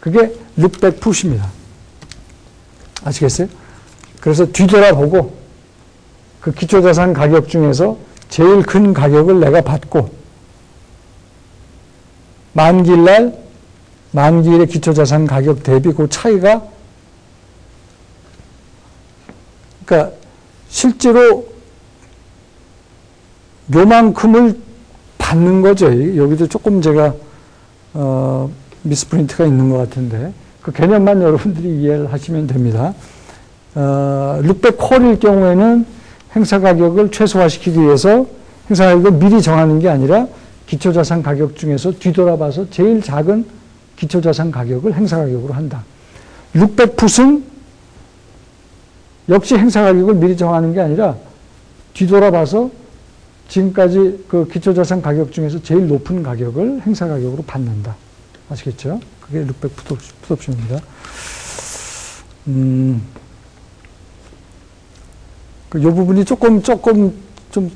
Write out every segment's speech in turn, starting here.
그게 룩백 푸시입니다. 아시겠어요? 그래서 뒤돌아보고 그 기초자산 가격 중에서 제일 큰 가격을 내가 받고 만기일날 만기일의 기초자산 가격 대비 그 차이가 그러니까 실제로 요만큼을 받는 거죠. 여기도 조금 제가 어, 미스프린트가 있는 것 같은데 그 개념만 여러분들이 이해를 하시면 됩니다. 어, 룩백 콜일 경우에는 행사 가격을 최소화시키기 위해서 행사 가격을 미리 정하는 게 아니라 기초자산 가격 중에서 뒤돌아봐서 제일 작은 기초자산 가격을 행사 가격으로 한다. 룩백 풋은 역시 행사 가격을 미리 정하는 게 아니라 뒤돌아봐서 지금까지 그 기초자산 가격 중에서 제일 높은 가격을 행사 가격으로 받는다. 아시겠죠? 그게 룩백 풋옵션입니다. 음, 그, 요 부분이 조금, 조금, 좀,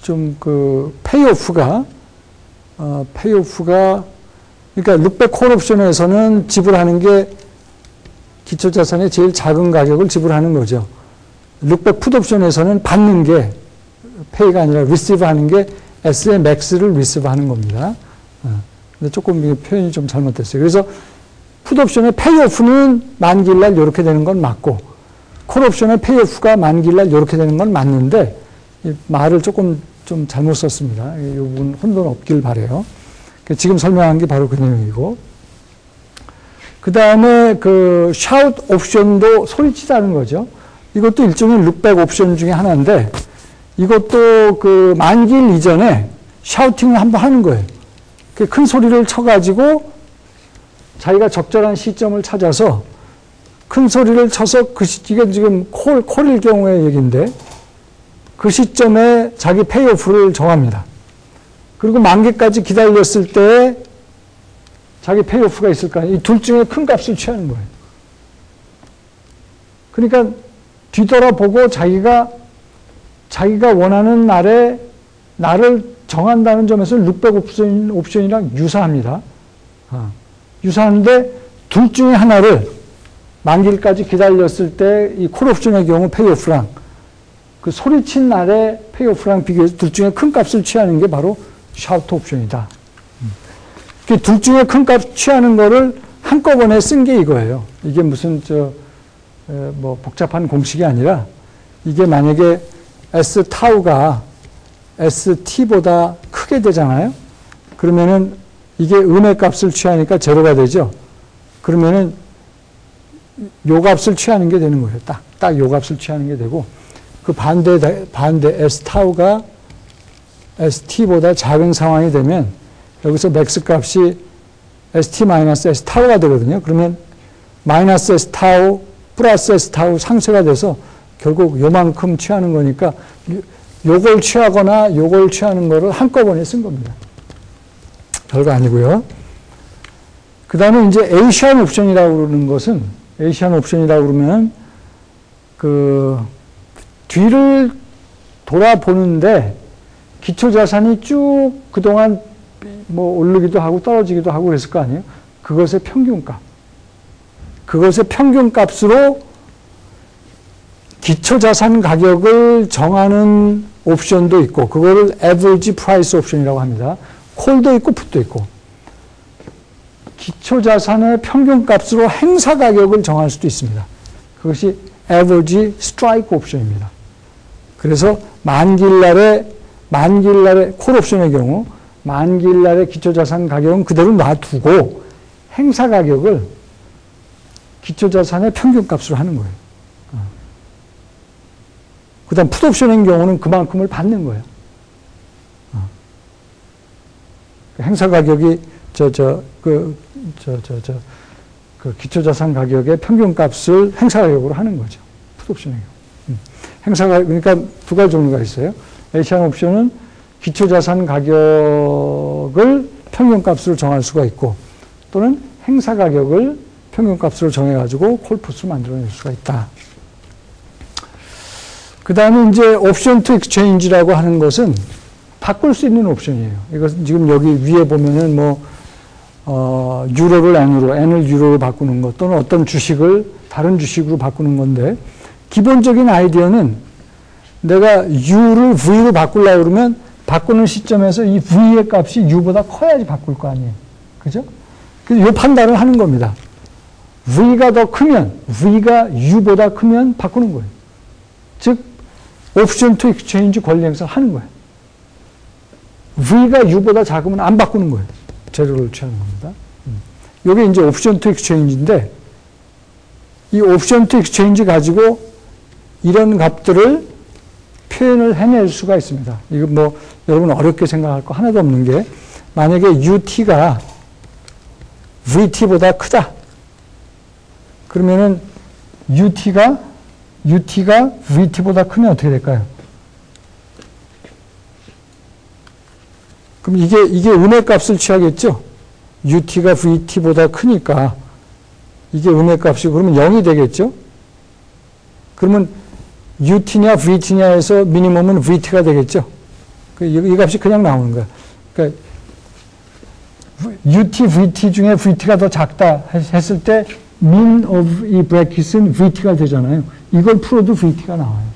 좀, 그, 페이오프가, 어, 페이오프가, 그러니까 룩백 콜 옵션에서는 지불하는 게 기초자산의 제일 작은 가격을 지불하는 거죠. 룩백 풋 옵션에서는 받는 게 페이가 아니라 리시브 하는 게 S의 맥스를 리시브 하는 겁니다. 어. 근데 조금 표현이 좀 잘못됐어요. 그래서 풋옵션의 페이오프는 만기일 날 이렇게 되는 건 맞고 콜옵션의 페이오프가 만기일 날 이렇게 되는 건 맞는데 말을 조금 좀 잘못 썼습니다. 이 부분 혼돈 없길 바래요. 지금 설명한 게 바로 그 내용이고 그 다음에 그 샤웃 옵션도 소리치자는 거죠. 이것도 일종의 룩백 옵션 중에 하나인데 이것도 그 만기일 이전에 샤우팅을 한번 하는 거예요. 큰 소리를 쳐가지고 자기가 적절한 시점을 찾아서 큰 소리를 쳐서 그 시, 이게 지금 콜, 콜일 경우의 얘기인데 그 시점에 자기 페이오프를 정합니다. 그리고 만기까지 기다렸을 때 자기 페이오프가 있을 거 아니에요. 이둘 중에 큰 값을 취하는 거예요. 그러니까 뒤돌아보고 자기가 자기가 원하는 날에 날을 정한다는 점에서 룩백 옵션, 옵션이랑 유사합니다. 어. 유사한데 둘 중에 하나를 만기일까지 기다렸을 때 이 콜 옵션의 경우 페이오프랑 그 소리친 날에 페이오프랑 비교해서 둘 중에 큰 값을 취하는 게 바로 샤우트 옵션이다. 음. 둘 중에 큰 값 취하는 거를 한꺼번에 쓴 게 이거예요. 이게 무슨 저 뭐 복잡한 공식이 아니라 이게 만약에 S 타우가 ST보다 크게 되잖아요. 그러면은 이게 음의 값을 취하니까 제로가 되죠. 그러면은 요 값을 취하는 게 되는 거예요. 딱, 딱 요 값을 취하는 게 되고 그 반대, 반대 S 타우가 ST보다 작은 상황이 되면 여기서 맥스 값이 ST 마이너스 S 타우가 되거든요. 그러면 마이너스 S 타우 플러스 S 타우 상쇄가 돼서 결국 요만큼 취하는 거니까 요걸 취하거나 요걸 취하는 거를 한꺼번에 쓴 겁니다. 별거 아니고요. 그 다음에 이제 에이시안 옵션이라고 그러는 것은 에이시안 옵션이라고 그러면 그 뒤를 돌아보는데 기초 자산이 쭉 그동안 뭐 오르기도 하고 떨어지기도 하고 그랬을 거 아니에요? 그것의 평균값. 그것의 평균값으로 기초자산 가격을 정하는 옵션도 있고 그거를 average price 옵션이라고 합니다. 콜도 있고 풋도 있고 기초자산의 평균값으로 행사 가격을 정할 수도 있습니다. 그것이 average strike 옵션입니다. 그래서 만기일날에 만기일날에 콜 옵션의 경우 만기일날의 기초자산 가격은 그대로 놔두고 행사 가격을 기초자산의 평균값으로 하는 거예요. 그 다음 풋옵션인 경우는 그만큼을 받는 거예요. 어. 행사 가격이 저, 저, 그, 저, 저, 저, 그 기초자산 가격의 평균값을 행사 가격으로 하는 거죠. 풋옵션의 경우. 음. 행사 가격, 그러니까 두 가지 종류가 있어요. 에이시안 옵션은 기초자산 가격을 평균값으로 정할 수가 있고 또는 행사 가격을 평균값으로 정해가지고 콜풋을 만들어낼 수가 있다. 그 다음에 이제 옵션 투 익스체인지라고 하는 것은 바꿀 수 있는 옵션이에요. 이것은 지금 여기 위에 보면은 뭐, 어, 유로를 N으로, N을 유로로 바꾸는 것 또는 어떤 주식을 다른 주식으로 바꾸는 건데 기본적인 아이디어는 내가 U를 V로 바꾸려고 그러면 바꾸는 시점에서 이 V의 값이 U보다 커야지 바꿀 거 아니에요. 그죠? 그래서 이 판단을 하는 겁니다. V가 더 크면, V가 U보다 크면 바꾸는 거예요. 즉, 옵션 투 익스체인지 권리 행사를 하는 거예요. V가 U보다 작으면 안 바꾸는 거예요. 재료를 취하는 겁니다. 이게 이제 옵션 투 익스체인지인데, 이 옵션 투 익스체인지 가지고 이런 값들을 표현을 해낼 수가 있습니다. 이거 뭐 여러분 어렵게 생각할 거 하나도 없는 게 만약에 UT가 VT보다 크다. 그러면은 UT가 UT가 VT보다 크면 어떻게 될까요? 그럼 이게 이게 음의 값을 취하겠죠? UT가 VT보다 크니까 이게 음의 값이 그러면 0이 되겠죠? 그러면 UT냐 VT냐에서 미니멈은 VT가 되겠죠? 그 이, 이 값이 그냥 나오는 거야. 그러니까 UT, VT 중에 VT가 더 작다 했을 때 mean of 이 bracket은 VT가 되잖아요. 이걸 풀어도 VT가 나와요.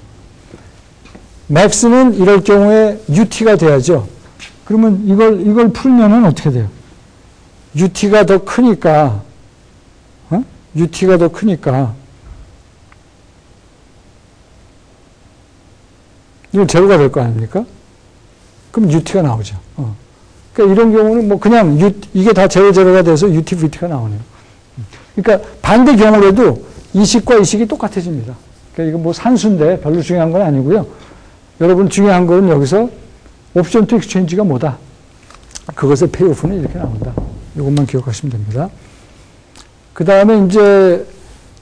max는 이럴 경우에 UT가 돼야죠. 그러면 이걸 이걸 풀면은 어떻게 돼요? UT가 더 크니까 어? UT가 더 크니까 이건 제로가 될 거 아닙니까? 그럼 UT가 나오죠. 어. 그러니까 이런 경우는 뭐 그냥 U, 이게 다 제로 제로가 돼서 UT, VT가 나오네요. 그러니까 반대 경우라도 이식과 이식이 똑같아집니다. 그러니까 이거 뭐 산수인데 별로 중요한 건 아니고요. 여러분 중요한 거는 여기서 옵션 투 익스체인지가 뭐다. 그것의 페이오프는 이렇게 나온다. 이것만 기억하시면 됩니다. 그 다음에 이제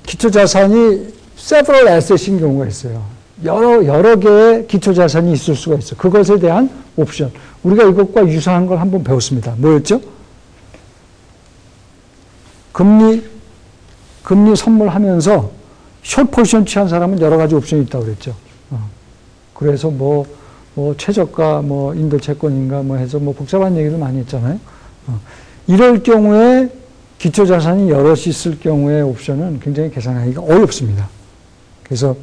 기초 자산이 several asset인 경우가 있어요. 여러, 여러 개의 기초 자산이 있을 수가 있어. 그것에 대한 옵션. 우리가 이것과 유사한 걸 한번 배웠습니다. 뭐였죠? 금리, 금리 선물하면서 숏 포지션 취한 사람은 여러 가지 옵션이 있다고 그랬죠. 어. 그래서 뭐, 뭐, 최저가, 뭐, 인도 채권인가, 뭐 해서 뭐 복잡한 얘기를 많이 했잖아요. 어. 이럴 경우에 기초 자산이 여럿이 있을 경우에 옵션은 굉장히 계산하기가 어렵습니다. 그래서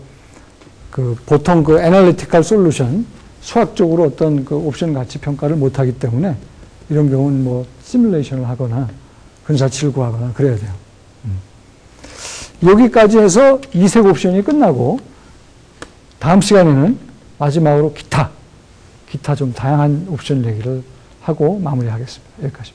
그 보통 그 애널리티컬 솔루션 수학적으로 어떤 그 옵션 가치 평가를 못 하기 때문에 이런 경우는 뭐 시뮬레이션을 하거나 근사치를 구하거나 그래야 돼요. 음. 여기까지 해서 이색 옵션이 끝나고 다음 시간에는 마지막으로 기타, 기타 좀 다양한 옵션 얘기를 하고 마무리하겠습니다. 여기까지.